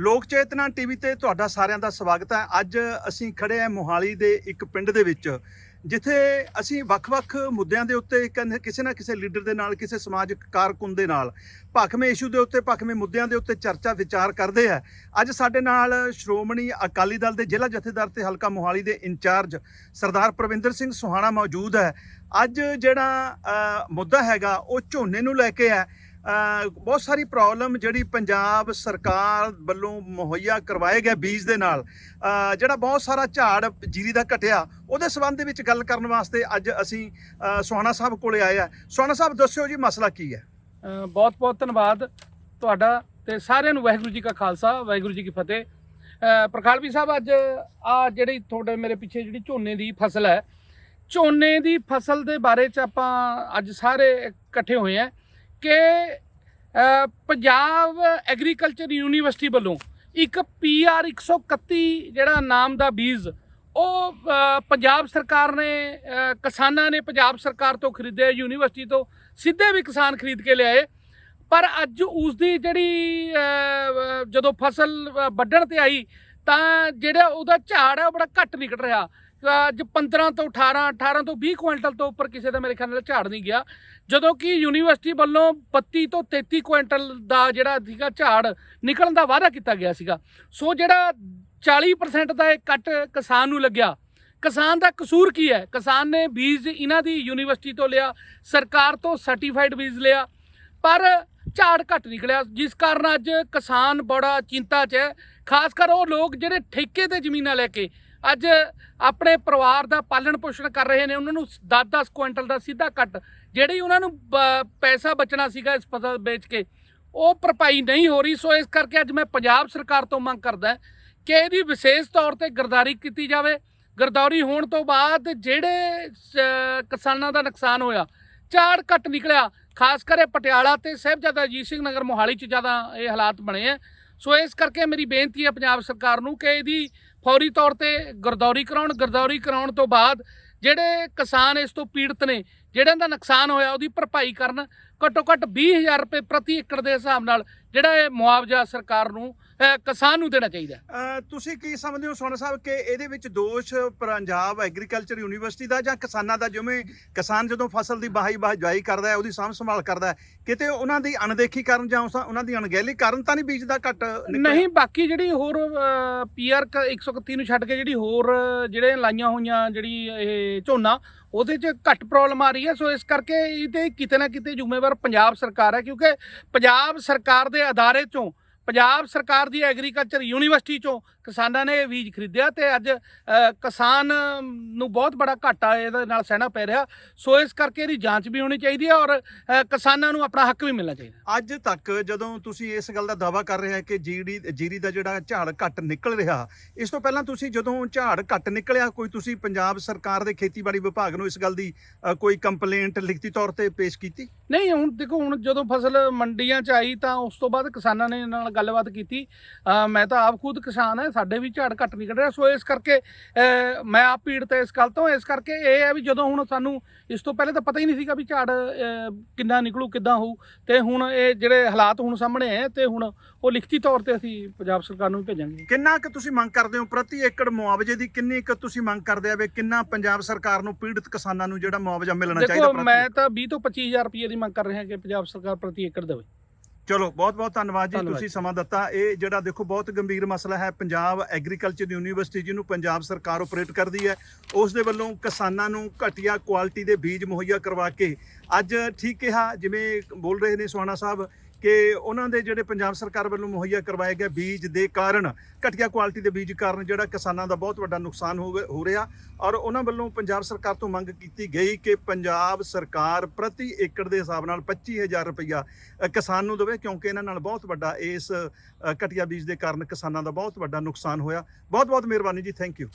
ਲੋਕ ਚੇਤਨਾ ਟੀਵੀ ਤੇ ਤੁਹਾਡਾ ਸਾਰਿਆਂ ਦਾ ਸਵਾਗਤ ਹੈ। ਅੱਜ ਅਸੀਂ ਖੜੇ ਹਾਂ ਮੋਹਾਲੀ ਦੇ ਇੱਕ ਪਿੰਡ ਦੇ ਵਿੱਚ, ਜਿੱਥੇ ਅਸੀਂ ਵੱਖ-ਵੱਖ ਮੁੱਦਿਆਂ ਦੇ ਉੱਤੇ ਕਨ- ਕਿਸੇ ਨਾ ਕਿਸੇ ਲੀਡਰ ਦੇ ਨਾਲ, ਕਿਸੇ ਸਮਾਜਿਕ ਕਾਰਕੁਨ ਦੇ ਨਾਲ, ਭਖਵੇਂ ਇਸ਼ੂ ਦੇ ਉੱਤੇ, ਭਖਵੇਂ ਮੁੱਦਿਆਂ ਦੇ ਉੱਤੇ ਚਰਚਾ ਵਿਚਾਰ ਕਰਦੇ ਆ ਅੱਜ ਸਾਡੇ ਨਾਲ ਸ਼੍ਰੋਮਣੀ ਅਕਾਲੀ ਦਲ ਦੇ ਜ਼ਿਲ੍ਹਾ ਜਥੇਦਾਰ ਤੇ ਹਲਕਾ ਮੋਹਾਲੀ ਦੇ ਇੰਚਾਰਜ ਸਰਦਾਰ ਪ੍ਰਵਿੰਦਰ ਸਿੰਘ ਸੁਹਾਣਾ ਮੌਜੂਦ ਹੈ। ਅੱਜ ਜਿਹੜਾ ਮੁੱਦਾ ਹੈਗਾ, ਉਹ ਝੋਨੇ ਨੂੰ ਲੈ ਕੇ ਹੈ। ਬਹੁਤ ਸਾਰੀ ਪ੍ਰੋਬਲਮ ਜਿਹੜੀ ਪੰਜਾਬ ਸਰਕਾਰ ਵੱਲੋਂ ਮੁਹੱਈਆ ਕਰਵਾਏ ਗਏ ਬੀਜ ਦੇ ਨਾਲ ਜਿਹੜਾ ਬਹੁਤ ਸਾਰਾ ਝਾੜ ਜੀਰੀ ਦਾ ਘਟਿਆ ਉਹਦੇ ਸਬੰਧ ਦੇ ਵਿੱਚ ਗੱਲ ਕਰਨ ਵਾਸਤੇ ਅੱਜ ਅਸੀਂ ਅ, ਸੁਹਾਣਾ ਸਾਹਿਬ ਕੋਲੇ ਆਏ ਆ। ਸੁਹਾਣਾ ਸਾਹਿਬ ਦੱਸਿਓ ਜੀ ਮਸਲਾ ਕੀ ਹੈ? ਬਹੁਤ ਬਹੁਤ ਧੰਨਵਾਦ ਤੁਹਾਡਾ ਤੇ ਸਾਰਿਆਂ ਨੂੰ ਵਾਹਿਗੁਰੂ ਜੀ ਕਾ ਖਾਲਸਾ ਵਾਹਿਗੁਰੂ ਜੀ ਕੀ ਫਤਿਹ। ਅ, ਪ੍ਰਖਾਲਵੀ ਸਾਹਿਬ ਅੱਜ ਆ ਜਿਹੜੀ ਤੁਹਾਡੇ ਮੇਰੇ ਪਿੱਛੇ ਜਿਹੜੀ ਝੋਨੇ ਦੀ ਫਸਲ ਹੈ ਝੋਨੇ ਦੀ ਫਸਲ ਦੇ ਬਾਰੇ ਚ ਆਪਾਂ ਅੱਜ ਸਾਰੇ ਇਕੱਠੇ ਹੋਏ ਆ। ਕਿ ਪੰਜਾਬ ਐਗਰੀਕਲਚਰ ਯੂਨੀਵਰਸਿਟੀ ਵੱਲੋਂ ਇੱਕ ਪੀਆਰ 131 ਜਿਹੜਾ ਨਾਮ ਦਾ ਬੀਜ, ਉਹ ਪੰਜਾਬ ਸਰਕਾਰ ਨੇ ਕਿਸਾਨਾਂ ਨੇ ਪੰਜਾਬ ਸਰਕਾਰ ਤੋਂ ਖਰੀਦਿਆ ਯੂਨੀਵਰਸਿਟੀ ਤੋਂ ਸਿੱਧੇ ਵੀ ਕਿਸਾਨ ਖਰੀਦ ਕੇ ਲਿਆਏ। ਪਰ ਅੱਜ ਉਸ ਦੀ ਜਿਹੜੀ ਜਦੋਂ ਫਸਲ ਵੱਢਣ ਤੇ ਆਈ, ਤਾਂ ਜਿਹੜਾ ਉਹਦਾ ਝਾੜ ਹੈ ਉਹ ਬੜਾ ਘੱਟ ਨਿਕਲ ਰਿਹਾ। ਅੱਜ 15 ਤੋਂ 18 18 ਤੋਂ 20 ਕੁਇੰਟਲ ਤੋਂ ਉੱਪਰ ਕਿਸੇ ਦਾ ਮੇਰੇ ਖਿਆਲ ਨਾਲ ਝਾੜ ਨਹੀਂ ਗਿਆ। ਜਦੋਂ ਕਿ ਯੂਨੀਵਰਸਿਟੀ ਵੱਲੋਂ 32 ਤੋਂ 33 ਕੁਇੰਟਲ ਦਾ ਜਿਹੜਾ ਸੀਗਾ ਝਾੜ ਨਿਕਲਣ ਦਾ ਵਾਅਦਾ ਕੀਤਾ ਗਿਆ ਸੀਗਾ। ਸੋ ਜਿਹੜਾ 40% ਦਾ ਇਹ ਕੱਟ ਕਿਸਾਨ ਨੂੰ ਲੱਗਿਆ। ਕਿਸਾਨ ਦਾ ਕਸੂਰ ਕੀ ਹੈ? ਕਿਸਾਨ ਨੇ ਬੀਜ ਇਹਨਾਂ ਦੀ ਯੂਨੀਵਰਸਿਟੀ ਤੋਂ ਲਿਆ, ਸਰਕਾਰ ਤੋਂ ਸਰਟੀਫਾਈਡ ਬੀਜ ਲਿਆ, ਪਰ ਝਾੜ ਘੱਟ ਨਿਕਲਿਆ। ਜਿਸ ਕਾਰਨ ਅੱਜ ਕਿਸਾਨ ਬੜਾ ਚਿੰਤਾ 'ਚ ਹੈ। ਖਾਸ ਕਰ ਉਹ ਲੋਕ ਜਿਹੜੇ ਠੇਕੇ ਤੇ ਜ਼ਮੀਨਾਂ ਲੈ ਕੇ ਅੱਜ ਆਪਣੇ ਪਰਿਵਾਰ ਦਾ ਪਾਲਣ ਪੋਸ਼ਣ ਕਰ ਰਹੇ ਨੇ, ਉਹਨਾਂ ਨੂੰ 10-10 ਕੁਇੰਟਲ ਦਾ ਸਿੱਧਾ ਕੱਟ, ਜਿਹੜੀ ਉਹਨਾਂ ਨੂੰ ਬ- ਪੈਸਾ ਬਚਣਾ ਸੀਗਾ ਇਸ ਫਸਲ ਵੇਚ ਕੇ, ਉਹ ਭਰਪਾਈ ਨਹੀਂ ਹੋ ਰਹੀ, ਸੋ ਇਸ ਕਰਕੇ ਅੱਜ ਮੈਂ ਪੰਜਾਬ ਸਰਕਾਰ ਤੋਂ ਮੰਗ ਕਰਦਾ ਕਿ ਇਹਦੀ ਵਿਸ਼ੇਸ਼ ਤੌਰ ਤੇ ਗਰਦਾਰੀ ਕੀਤੀ ਜਾਵੇ। ਗਰਦੌਰੀ ਹੋਣ ਤੋਂ ਬਾਅਦ ਜਿਹੜੇ ਕਿਸਾਨਾਂ ਦਾ ਨੁਕਸਾਨ ਹੋਇਆ, ਝਾੜ ਘੱਟ ਨਿਕਲਿਆ, ਖਾਸ ਕਰ ਪਟਿਆਲਾ ਤੇ ਸਾਹਿਬਜ਼ਾਦਾ ਅਜੀਤ ਸਿੰਘ ਨਗਰ ਮੋਹਾਲੀ ਚ ਜ਼ਿਆਦਾ ਇਹ ਹਾਲਾਤ ਬਣੇ ਆ। ਸੋ ਇਸ ਕਰਕੇ ਮੇਰੀ ਬੇਨਤੀ ਹੈ ਪੰਜਾਬ ਸਰਕਾਰ ਨੂੰ ਕਿ ਇਹਦੀ ਫੌਰੀ ਤੌਰ ਤੇ ਗਰਦੌਰੀ ਕਰਾਉਣ ਗਰਦੌਰੀ ਕਰਾਉਣ ਤੋਂ ਬਾਅਦ ਜਿਹੜੇ ਕਿਸਾਨ ਇਸ ਤੋਂ ਪੀੜਤ ਨੇ, ਜਿਹੜਿਆਂ ਦਾ ਨੁਕਸਾਨ ਹੋਇਆ ਉਹਦੀ ਭਰਪਾਈ ਕਰਨ, ਘੱਟੋ ਘੱਟ 20000 ਰੁਪਏ ਪ੍ਰਤੀ ਏਕੜ ਦੇ ਹਿਸਾਬ ਨਾਲ ਜਿਹੜਾ ਇਹ ਮੁਆਵਜ਼ਾ ਸਰਕਾਰ ਨੂੰ ਕਿਸਾਨ ਨੂੰ ਦੇਣਾ ਚਾਹੀਦਾ ਤੁਸੀਂ ਕੀ ਸਮਝਦੇ ਹੋ ਸੋਨਾ ਸਾਹਿਬ ਕਿ ਇਹਦੇ ਵਿੱਚ ਦੋਸ਼ ਪੰਜਾਬ ਐਗਰੀਕਲਚਰ ਯੂਨੀਵਰਸਿਟੀ ਦਾ ਜਾਂ ਕਿਸਾਨਾਂ ਦਾ ਜਿਵੇਂ ਕਿਸਾਨ ਜਦੋਂ ਫਸਲ ਦੀ ਬਾਹੀ ਬਾਹਜਾਈ ਕਰਦਾ ਹੈ ਉਹਦੀ ਸਾਂਭ ਸੰਭਾਲ ਕਰਦਾ ਹੈ ਕਿਤੇ ਉਹਨਾਂ ਦੀ ਅਣਦੇਖੀ ਕਾਰਨ ਜਾਂ ਉਹਨਾਂ ਦੀ ਅਣਗਹਿਲੀ ਕਾਰਨ ਤਾਂ ਨਹੀਂ ਬੀਜ ਦਾ ਘੱਟ? ਨਹੀਂ ਬਾਕੀ ਜਿਹੜੀ ਹੋਰ ਪੀਆਰ 131 ਨੂੰ ਛੱਡ ਕੇ ਜਿਹੜੀ ਹੋਰ ਜਿਹੜੇ ਲਾਈਆਂ ਹੋਈਆਂ ਜਿਹੜੀ ਇਹ ਝੋਨਾ ਉਹਦੇ 'ਚ ਘੱਟ ਪ੍ਰੋਬਲਮ ਆ ਰਹੀ ਹੈ ਸੋ ਇਸ ਕਰਕੇ ਇਹ ਤੇ ਕਿਤੇ ਨਾ ਕਿਤੇ ਜ਼ਿੰਮੇਵਾਰ ਪੰਜਾਬ ਸਰਕਾਰ ਹੈ ਕਿਉਂਕਿ ਪੰਜਾਬ ਸਰਕਾਰ ਦੇ ਅਦਾਰੇ 'ਚੋਂ ਪੰਜਾਬ ਸਰਕਾਰ ਦੀ ਐਗਰੀਕਲਚਰ ਯੂਨੀਵਰਸਿਟੀ 'ਚੋਂ ਕਿਸਾਨਾਂ ਨੇ ਬੀਜ ਖਰੀਦਿਆ ਤੇ ਅੱਜ ਕਿਸਾਨ ਨੂੰ ਬਹੁਤ ਬੜਾ ਘਾਟਾ ਇਹਦੇ ਨਾਲ ਸਹਿਣਾ ਪੈ ਰਿਹਾ। ਸੋ ਇਸ ਕਰਕੇ ਇਹਦੀ ਜਾਂਚ ਵੀ ਹੋਣੀ ਚਾਹੀਦੀ ਹੈ ਔਰ ਕਿਸਾਨਾਂ ਨੂੰ ਆਪਣਾ ਹੱਕ ਵੀ ਮਿਲਣਾ ਚਾਹੀਦਾ। ਅੱਜ ਤੱਕ ਜਦੋਂ ਤੁਸੀਂ ਇਸ ਗੱਲ ਦਾ ਦਾਵਾ ਕਰ ਰਹੇ ਹੋ ਕਿ ਜੀਡੀ ਜੀਰੀ ਦਾ ਜਿਹੜਾ ਝਾੜ ਘੱਟ ਨਿਕਲ ਰਿਹਾ ਇਸ ਤੋਂ ਪਹਿਲਾਂ ਤੁਸੀਂ ਜਦੋਂ ਝਾੜ ਘੱਟ ਨਿਕਲਿਆ ਕੋਈ ਤੁਸੀਂ ਪੰਜਾਬ ਸਰਕਾਰ ਦੇ ਖੇਤੀਬਾੜੀ ਵਿਭਾਗ ਨੂੰ ਇਸ ਗੱਲ ਦੀ ਕੋਈ ਕੰਪਲੇਂਟ ਲਿਖਤੀ ਤੌਰ ਤੇ ਪੇਸ਼ ਕੀਤੀ? ਨਹੀਂ ਹੁਣ ਦੇਖੋ ਹੁਣ ਜਦੋਂ ਫਸਲ ਮੰਡੀਆਂ 'ਚ ਆਈ ਤਾਂ ਉਸ ਤੋਂ ਬਾਅਦ ਕਿਸਾਨਾਂ ਨੇ ਨਾਲ ਗੱਲਬਾਤ ਕੀਤੀ। ਮੈਂ ਤਾਂ ਆਪ ਖੁਦ ਕਿਸਾਨ ਹੈ ਸਾਡੇ ਵੀ ਝਾੜ ਘੱਟ ਨਿਕਲ ਰਿਹਾ। ਸੋ ਇਸ ਕਰਕੇ ਮੈਂ ਆਪ ਪੀੜਤ ਇਸ ਗੱਲ ਤੋਂ। ਇਸ ਕਰਕੇ ਇਹ ਹੈ ਵੀ ਜਦੋਂ ਹੁਣ ਸਾਨੂੰ ਇਸ ਤੋਂ ਪਹਿਲੇ ਤਾਂ ਪਤਾ ਹੀ ਨਹੀਂ ਸੀਗਾ ਵੀ ਝਾੜ ਕਿੰਨਾ ਨਿਕਲੂ ਕਿੱਦਾਂ ਹੋਊ। ਤੇ ਹੁਣ ਇਹ ਜਿਹੜੇ ਹਾਲਾਤ ਹੁਣ ਸਾਹਮਣੇ ਆਏ ਤੇ ਹੁਣ ਉਹ ਲਿਖਤੀ ਤੌਰ ਤੇ ਅਸੀਂ ਪੰਜਾਬ ਸਰਕਾਰ ਨੂੰ ਭੇਜਾਂਗੇ। ਕਿੰਨਾ ਕੁ ਤੁਸੀਂ ਮੰਗ ਕਰਦੇ ਹੋ? ਪ੍ਰਤੀ ਏਕੜ ਮੁਆਵਜ਼ੇ ਦੀ ਕਿੰਨੀ ਕੁ ਤੁਸੀਂ ਮੰਗ ਕਰਦੇ ਆ ਵੀ ਕਿੰਨਾ ਪੰਜਾਬ ਸਰਕਾਰ ਨੂੰ ਪੀੜਤ ਕਿਸਾਨਾਂ ਨੂੰ ਜਿਹੜਾ ਮੁਆਵਜ਼ਾ ਮਿਲਣਾ ਚਾਹੀਦਾ ਦੇਖੋ ਮੈਂ ਤਾਂ 20 ਤੋਂ 25000 ਰੁਪਏ ਦੀ ਮੰਗ ਕਰ ਰਿਹਾ ਕਿ ਪੰਜਾਬ ਸਰਕਾਰ ਪ੍ਰਤੀ ਏਕੜ ਦੇਵੇ। ਚਲੋ ਬਹੁਤ ਬਹੁਤ ਧੰਨਵਾਦ ਜੀ। ਤੁਸੀਂ ਸਮਾਂ ਦਿੱਤਾ ਇਹ ਜਿਹੜਾ ਦੇਖੋ ਬਹੁਤ ਗੰਭੀਰ ਮਸਲਾ ਹੈ ਪੰਜਾਬ ਐਗਰੀਕਲਚਰ ਯੂਨੀਵਰਸਿਟੀ ਜਿਹਨੂੰ ਪੰਜਾਬ ਸਰਕਾਰ ਆਪਰੇਟ ਕਰਦੀ ਹੈ ਉਸ ਦੇ ਵੱਲੋਂ ਕਿਸਾਨਾਂ ਨੂੰ ਘਟੀਆ ਕੁਆਲਿਟੀ ਦੇ ਬੀਜ ਮੁਹੱਈਆ ਕਰਵਾ ਕੇ ਅੱਜ ਠੀਕ ਕਿਹਾ ਜਿਵੇਂ ਬੋਲ ਰਹੇ ਨੇ ਸੁਹਾਣਾ ਸਾਹਿਬ ਕਿ ਉਹਨਾਂ ਦੇ ਜਿਹੜੇ ਪੰਜਾਬ ਸਰਕਾਰ ਵੱਲੋਂ ਮੁਹੱਈਆ ਕਰਵਾਏ ਗਏ ਬੀਜ ਦੇ ਕਾਰਨ ਘਟੀਆ ਕੁਆਲਿਟੀ ਦੇ ਬੀਜ ਕਾਰਨ ਜਿਹੜਾ ਕਿਸਾਨਾਂ ਦਾ ਬਹੁਤ ਵੱਡਾ ਨੁਕਸਾਨ ਹੋ ਹੋ ਰਿਹਾ। ਔਰ ਉਹਨਾਂ ਵੱਲੋਂ ਪੰਜਾਬ ਸਰਕਾਰ ਤੋਂ ਮੰਗ ਕੀਤੀ ਗਈ ਕਿ ਪੰਜਾਬ ਸਰਕਾਰ ਪ੍ਰਤੀ ਏਕੜ ਦੇ ਹਿਸਾਬ ਨਾਲ 25000 ਰੁਪਇਆ ਅ, ਕਿਸਾਨ ਨੂੰ ਦੇਵੇ ਕਿਉਂਕਿ ਇਹਨਾਂ ਨਾਲ ਬਹੁਤ ਵੱਡਾ ਇਸ ਘਟੀਆ ਬੀਜ ਦੇ ਕਾਰਨ ਕਿਸਾਨਾਂ ਦਾ ਬਹੁਤ ਵੱਡਾ ਨੁਕਸਾਨ ਹੋਇਆ। ਬਹੁਤ ਬਹੁਤ ਮਿਹਰਬਾਨੀ ਜੀ ਥੈਂਕ ਯੂ।